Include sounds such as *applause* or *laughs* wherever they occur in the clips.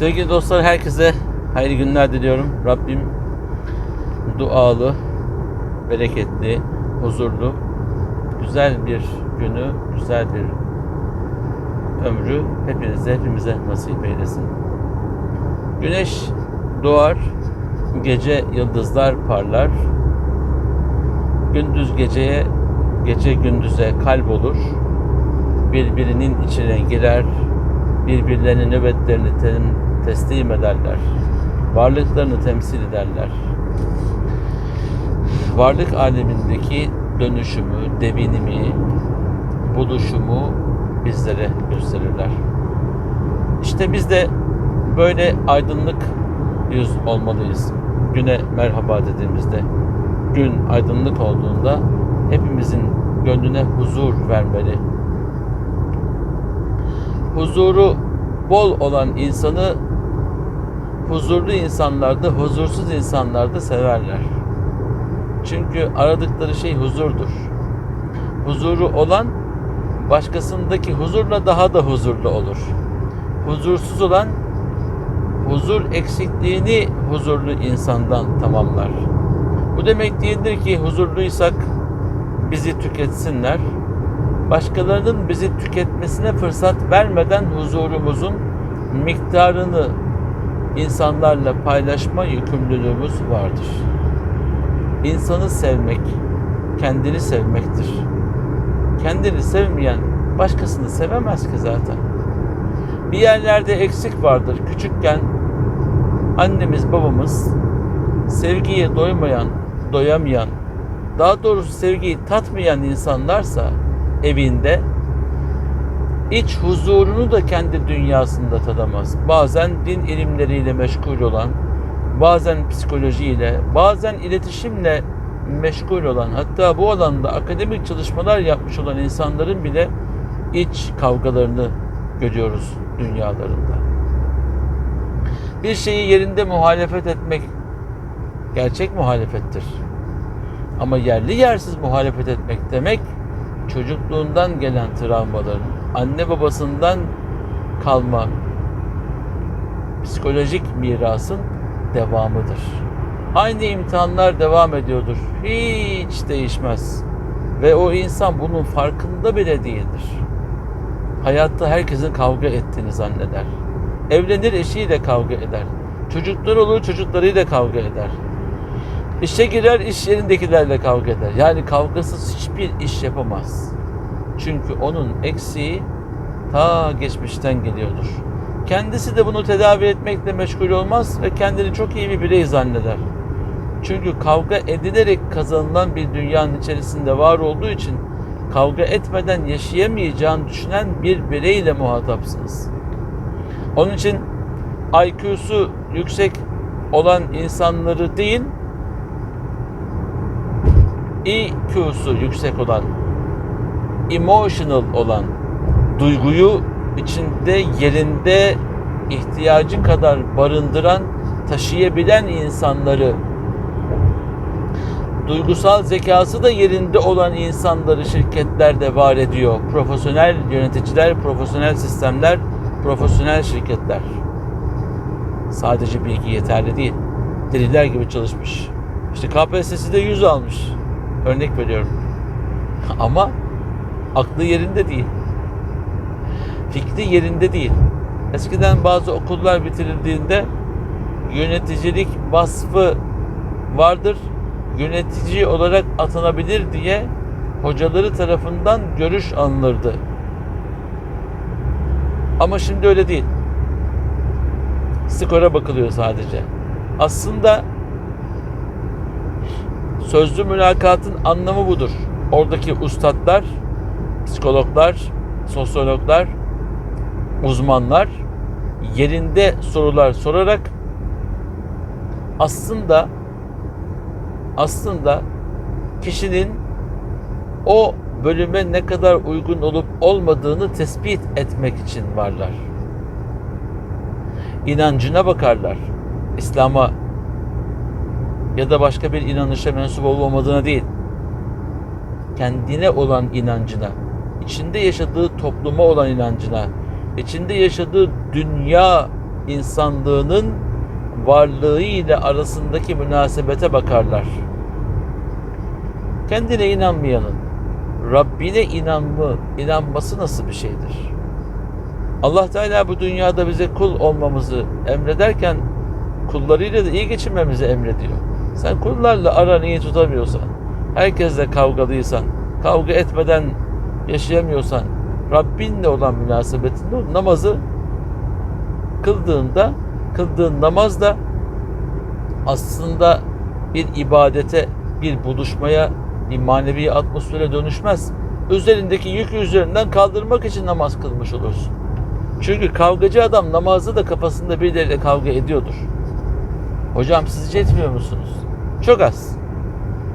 Sevgili dostlar herkese hayırlı günler diliyorum. Rabbim dualı, bereketli, huzurlu, güzel bir günü, güzel bir ömrü hepinize, hepimize nasip eylesin. Güneş doğar, gece yıldızlar parlar. Gündüz geceye, gece gündüze kalp olur. Birbirinin içine girer, birbirlerinin nöbetlerini tem- teslim ederler. Varlıklarını temsil ederler. Varlık alemindeki dönüşümü, devinimi, buluşumu bizlere gösterirler. İşte biz de böyle aydınlık yüz olmalıyız. Güne merhaba dediğimizde, gün aydınlık olduğunda hepimizin gönlüne huzur vermeli. Huzuru bol olan insanı huzurlu insanlar da huzursuz insanlar da severler. Çünkü aradıkları şey huzurdur. Huzuru olan başkasındaki huzurla daha da huzurlu olur. Huzursuz olan huzur eksikliğini huzurlu insandan tamamlar. Bu demek değildir ki huzurluysak bizi tüketsinler. Başkalarının bizi tüketmesine fırsat vermeden huzurumuzun miktarını insanlarla paylaşma yükümlülüğümüz vardır. İnsanı sevmek, kendini sevmektir. Kendini sevmeyen başkasını sevemez ki zaten. Bir yerlerde eksik vardır. Küçükken annemiz babamız sevgiye doymayan, doyamayan, daha doğrusu sevgiyi tatmayan insanlarsa evinde iç huzurunu da kendi dünyasında tadamaz. Bazen din ilimleriyle meşgul olan, bazen psikolojiyle, bazen iletişimle meşgul olan, hatta bu alanda akademik çalışmalar yapmış olan insanların bile iç kavgalarını görüyoruz dünyalarında. Bir şeyi yerinde muhalefet etmek gerçek muhalefettir. Ama yerli yersiz muhalefet etmek demek çocukluğundan gelen travmaların, anne babasından kalma psikolojik mirasın devamıdır. Aynı imtihanlar devam ediyordur. Hiç değişmez. Ve o insan bunun farkında bile değildir. Hayatta herkesin kavga ettiğini zanneder. Evlenir eşiyle kavga eder. Çocuklar olur çocuklarıyla kavga eder. İşe girer iş yerindekilerle kavga eder. Yani kavgasız hiçbir iş yapamaz. Çünkü onun eksiği ta geçmişten geliyordur. Kendisi de bunu tedavi etmekle meşgul olmaz ve kendini çok iyi bir birey zanneder. Çünkü kavga edilerek kazanılan bir dünyanın içerisinde var olduğu için kavga etmeden yaşayamayacağını düşünen bir bireyle muhatapsınız. Onun için IQ'su yüksek olan insanları değil, EQ'su yüksek olan, emotional olan, duyguyu içinde yerinde ihtiyacı kadar barındıran, taşıyabilen insanları, duygusal zekası da yerinde olan insanları şirketlerde var ediyor. Profesyonel yöneticiler, profesyonel sistemler, profesyonel şirketler. Sadece bilgi yeterli değil. Deliler gibi çalışmış. İşte KPSS'de 100 almış. Örnek veriyorum. *laughs* Ama aklı yerinde değil. Fikri yerinde değil. Eskiden bazı okullar bitirildiğinde yöneticilik vasfı vardır. Yönetici olarak atanabilir diye hocaları tarafından görüş alınırdı. Ama şimdi öyle değil. Skora bakılıyor sadece. Aslında sözlü mülakatın anlamı budur. Oradaki ustadlar, psikologlar, sosyologlar, uzmanlar yerinde sorular sorarak aslında aslında kişinin o bölüme ne kadar uygun olup olmadığını tespit etmek için varlar. İnancına bakarlar. İslam'a ya da başka bir inanışa mensup olup olmadığına değil. Kendine olan inancına, içinde yaşadığı topluma olan inancına, içinde yaşadığı dünya insanlığının varlığı ile arasındaki münasebete bakarlar. Kendine inanmayanın Rabbine inanma, inanması nasıl bir şeydir? Allah Teala bu dünyada bize kul olmamızı emrederken kullarıyla da iyi geçinmemizi emrediyor. Sen kullarla aranı iyi tutamıyorsan, herkesle kavgalıysan, kavga etmeden yaşayamıyorsan, Rabbinle olan münasebetinde namazı kıldığında, kıldığın namaz da aslında bir ibadete, bir buluşmaya, bir manevi atmosfere dönüşmez. Üzerindeki yükü üzerinden kaldırmak için namaz kılmış olursun. Çünkü kavgacı adam namazda da kafasında birileriyle kavga ediyordur. Hocam siz etmiyor musunuz? Çok az.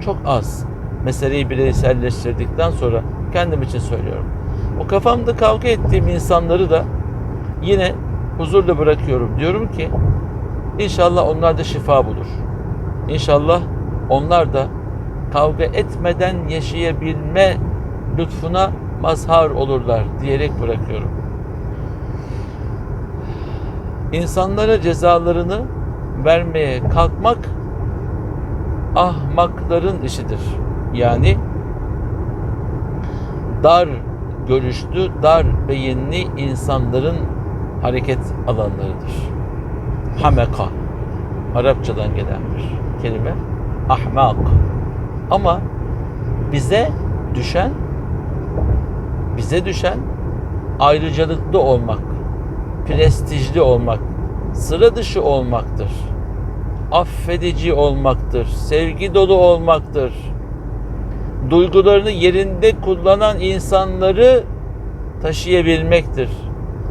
Çok az. Meseleyi bireyselleştirdikten sonra kendim için söylüyorum. O kafamda kavga ettiğim insanları da yine huzurla bırakıyorum. Diyorum ki inşallah onlar da şifa bulur. İnşallah onlar da kavga etmeden yaşayabilme lütfuna mazhar olurlar diyerek bırakıyorum. İnsanlara cezalarını vermeye kalkmak ahmakların işidir. Yani dar görüşlü, dar beyinli insanların hareket alanlarıdır. Hameka Arapçadan gelen bir kelime. Ahmak. Ama bize düşen bize düşen ayrıcalıklı olmak, prestijli olmak, sıra dışı olmaktır. Affedici olmaktır, sevgi dolu olmaktır. Duygularını yerinde kullanan insanları taşıyabilmektir.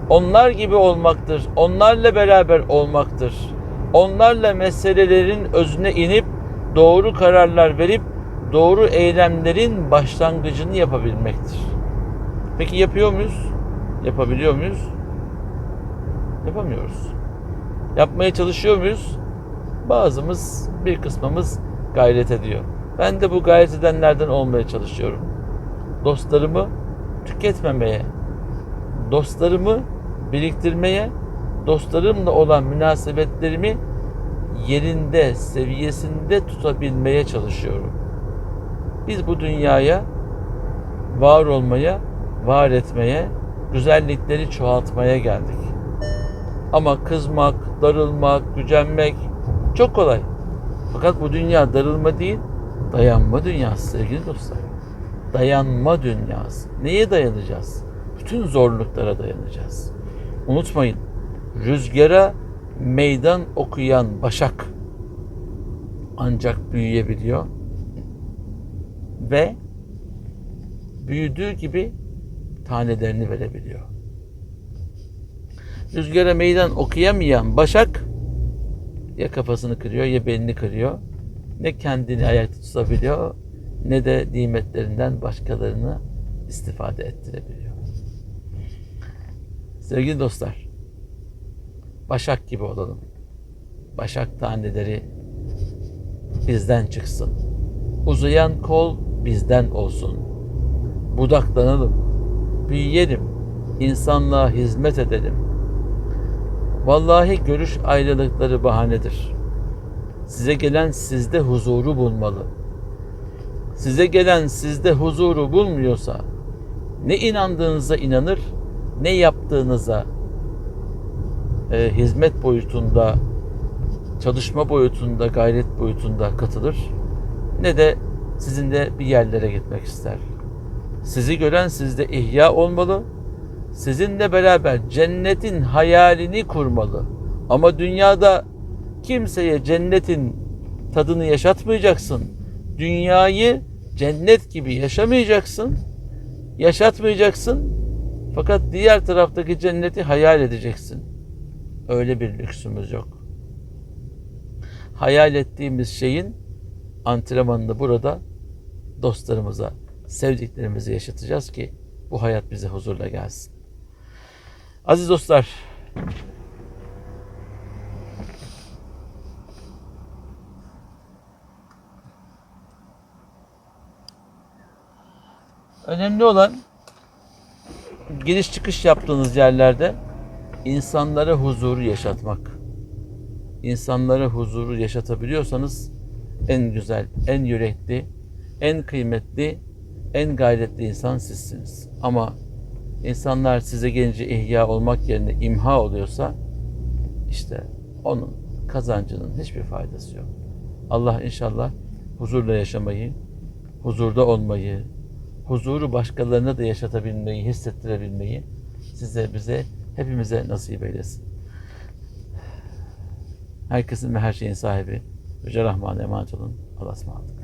Onlar gibi olmaktır. Onlarla beraber olmaktır. Onlarla meselelerin özüne inip doğru kararlar verip doğru eylemlerin başlangıcını yapabilmektir. Peki yapıyor muyuz? Yapabiliyor muyuz? Yapamıyoruz. Yapmaya çalışıyor muyuz? Bazımız, bir kısmımız gayret ediyor. Ben de bu gayret edenlerden olmaya çalışıyorum. Dostlarımı tüketmemeye, dostlarımı biriktirmeye, dostlarımla olan münasebetlerimi yerinde, seviyesinde tutabilmeye çalışıyorum. Biz bu dünyaya var olmaya, var etmeye, güzellikleri çoğaltmaya geldik. Ama kızmak, darılmak, gücenmek çok kolay. Fakat bu dünya darılma değil, dayanma dünyası sevgili dostlar. Dayanma dünyası. Neye dayanacağız? Bütün zorluklara dayanacağız. Unutmayın, rüzgara meydan okuyan başak ancak büyüyebiliyor ve büyüdüğü gibi tanelerini verebiliyor. Rüzgara meydan okuyamayan başak ya kafasını kırıyor ya belini kırıyor. Ne kendini ayakta tutabiliyor ne de nimetlerinden başkalarını istifade ettirebiliyor. Sevgili dostlar, başak gibi olalım. Başak taneleri bizden çıksın. Uzayan kol bizden olsun. Budaklanalım, büyüyelim, insanlığa hizmet edelim. Vallahi görüş ayrılıkları bahanedir. Size gelen sizde huzuru bulmalı. Size gelen sizde huzuru bulmuyorsa ne inandığınıza inanır, ne yaptığınıza e, hizmet boyutunda, çalışma boyutunda, gayret boyutunda katılır, ne de sizinle bir yerlere gitmek ister. Sizi gören sizde ihya olmalı, sizinle beraber cennetin hayalini kurmalı. Ama dünyada kimseye cennetin tadını yaşatmayacaksın. Dünyayı cennet gibi yaşamayacaksın. Yaşatmayacaksın. Fakat diğer taraftaki cenneti hayal edeceksin. Öyle bir lüksümüz yok. Hayal ettiğimiz şeyin antrenmanını burada dostlarımıza, sevdiklerimize yaşatacağız ki bu hayat bize huzurla gelsin. Aziz dostlar, önemli olan giriş çıkış yaptığınız yerlerde insanlara huzuru yaşatmak. İnsanlara huzuru yaşatabiliyorsanız en güzel, en yürekli, en kıymetli, en gayretli insan sizsiniz. Ama insanlar size gelince ihya olmak yerine imha oluyorsa işte onun kazancının hiçbir faydası yok. Allah inşallah huzurla yaşamayı, huzurda olmayı, huzuru başkalarına da yaşatabilmeyi, hissettirebilmeyi size, bize, hepimize nasip eylesin. Herkesin ve her şeyin sahibi Yüce Rahman'a emanet olun. Allah'a ısmarladık.